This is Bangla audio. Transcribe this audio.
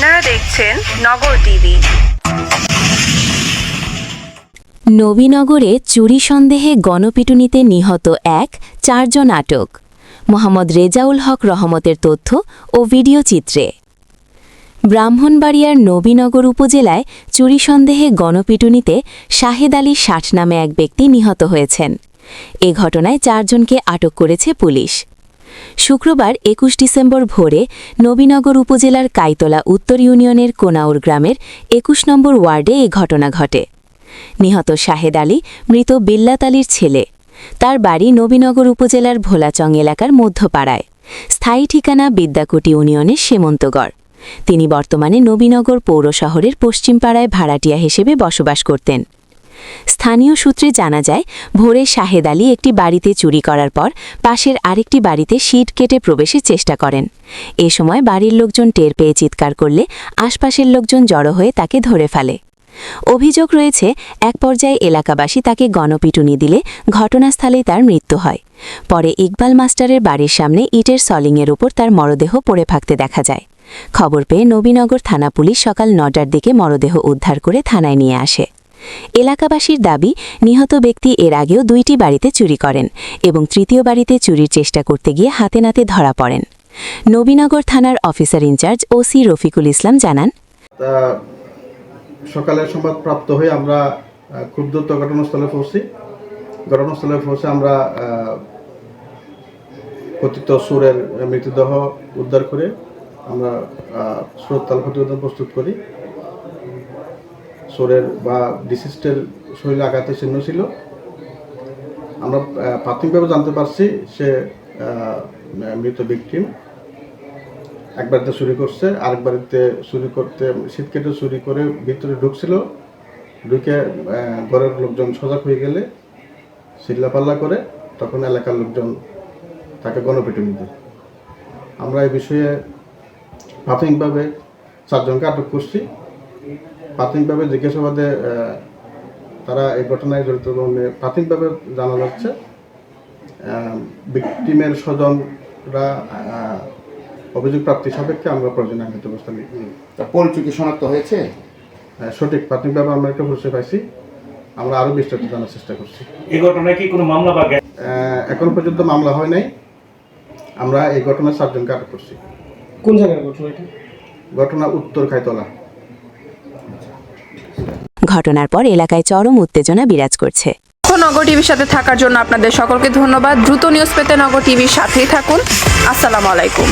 আপনারা দেখছেন নগর টিভি। নবীনগরে চুরি সন্দেহে গণপিটুনিতে নিহত এক, চারজন আটক। মোহাম্মদ রেজাউল হক রহমতের তথ্য ও ভিডিও চিত্রে। ব্রাহ্মণবাড়িয়ার নবীনগর উপজেলায় চুরি সন্দেহে গণপিটুনিতে শাহেদ আলী ষাট নামে এক ব্যক্তি নিহত হয়েছেন। এ ঘটনায় চারজনকে আটক করেছে পুলিশ। শুক্রবার একুশ ডিসেম্বর ভোরে নবীনগর উপজেলার কাইতলা উত্তর ইউনিয়নের কোনাউর গ্রামের একুশ নম্বর ওয়ার্ডে এ ঘটনা ঘটে। নিহত শাহেদ আলী মৃত বিল্লাত আলীর ছেলে। তার বাড়ি নবীনগর উপজেলার ভোলাচং এলাকার মধ্যপাড়ায়। স্থায়ী ঠিকানা বিদ্যাকুটি ইউনিয়নের সেমন্তগড় তিনি বর্তমানে নবীনগর পৌর শহরের পশ্চিমপাড়ায় ভাড়াটিয়া হিসেবে বসবাস করতেন। স্থানীয় সূত্রে জানা যায়, ভোরে শাহেদ আলী একটি বাড়িতে চুরি করার পর পাশের আরেকটি বাড়িতে শীট কেটে প্রবেশের চেষ্টা করেন। এ সময় বাড়ির লোকজন টের পেয়ে চিৎকার করলে আশপাশের লোকজন জড়ো হয়ে তাকে ধরে ফেলে। অভিযোগ রয়েছে, এক পর্যায়ে এলাকাবাসী তাকে গণপিটুনি দিলে ঘটনাস্থলেই তার মৃত্যু হয়। পরে ইকবাল মাস্টারের বাড়ির সামনে ইটের সলিংয়ের উপর তার মরদেহ পড়ে থাকতে দেখা যায়। খবর পেয়ে নবীনগর থানা পুলিশ সকাল নটার দিকে মরদেহ উদ্ধার করে থানায় নিয়ে আসে। এলাকাবাসীর দাবি নিহত ব্যক্তি এর আগেও দুইটি বাড়িতে চুরি করেন এবং তৃতীয় বাড়িতে চুরির চেষ্টা করতে গিয়ে হাতে নাতে ধরা পড়েন। নবীনগর থানার officer in charge O C Rafiqul Islam জানান সকালে সংবাদ প্রাপ্ত হয়ে আমরা খুব দ্রুত ঘটনাস্থলে পৌঁছি। ঘটনাস্থলে পৌঁছে আমরা কথিত সুরের মৃতদেহ উদ্ধার করে আমরা আহ, সুরের তাল প্রতিবেদন প্রস্তুত করি। সুরের বা ডিসিস্টের শরীরে আঘাতের চিহ্ন ছিল। আমরা প্রাথমিকভাবে জানতে পারছি সে মৃত ভিকটিম এক বাড়িতে চুরি করছে আরেক বাড়িতে চুরি করতে, শীত কেটে চুরি করে ভিতরে ঢুকছিল। ঢুকে ঘরের লোকজন সজাগ হয়ে গেলে চিল্লাপাল্লা করে, তখন এলাকার লোকজন তাকে গণপিটুনি দেয়। আমরা এই বিষয়ে প্রাথমিকভাবে চারজনকে আটক করছি। প্রাথমিকভাবে জিজ্ঞাসাবাদে তারা এই ঘটনায় জড়িত বলে প্রাথমিকভাবে জানা যাচ্ছে ভিকটিমের স্বজনরা অভিযোগ প্রাপ্তি সাপেক্ষে আমরা প্রয়োজনীয় আইনগত ব্যবস্থা নিই। কি শনাক্ত হয়েছে? সঠিক। প্রাথমিকভাবে আমরা একটা পরিচয় পাইছি। আমরা আরও বিস্তারিত জানার চেষ্টা করছি। এই ঘটনায় কি কোনো মামলা বা এখন পর্যন্ত মামলা হয় নাই। আমরা এই ঘটনায় সাতজনকে আটক করছি কোন জায়গায় ঘটনা এটা? ঘটনা উত্তর খাইতলা। ঘটনার পর এলাকায় চরম উত্তেজনা বিরাজ করছে। নগর টিভির সাথে থাকার জন্য আপনাদের সকলকে ধন্যবাদ। দ্রুত নিউজ পেতে নগর টিভির সাথেই থাকুন। আসসালামু আলাইকুম।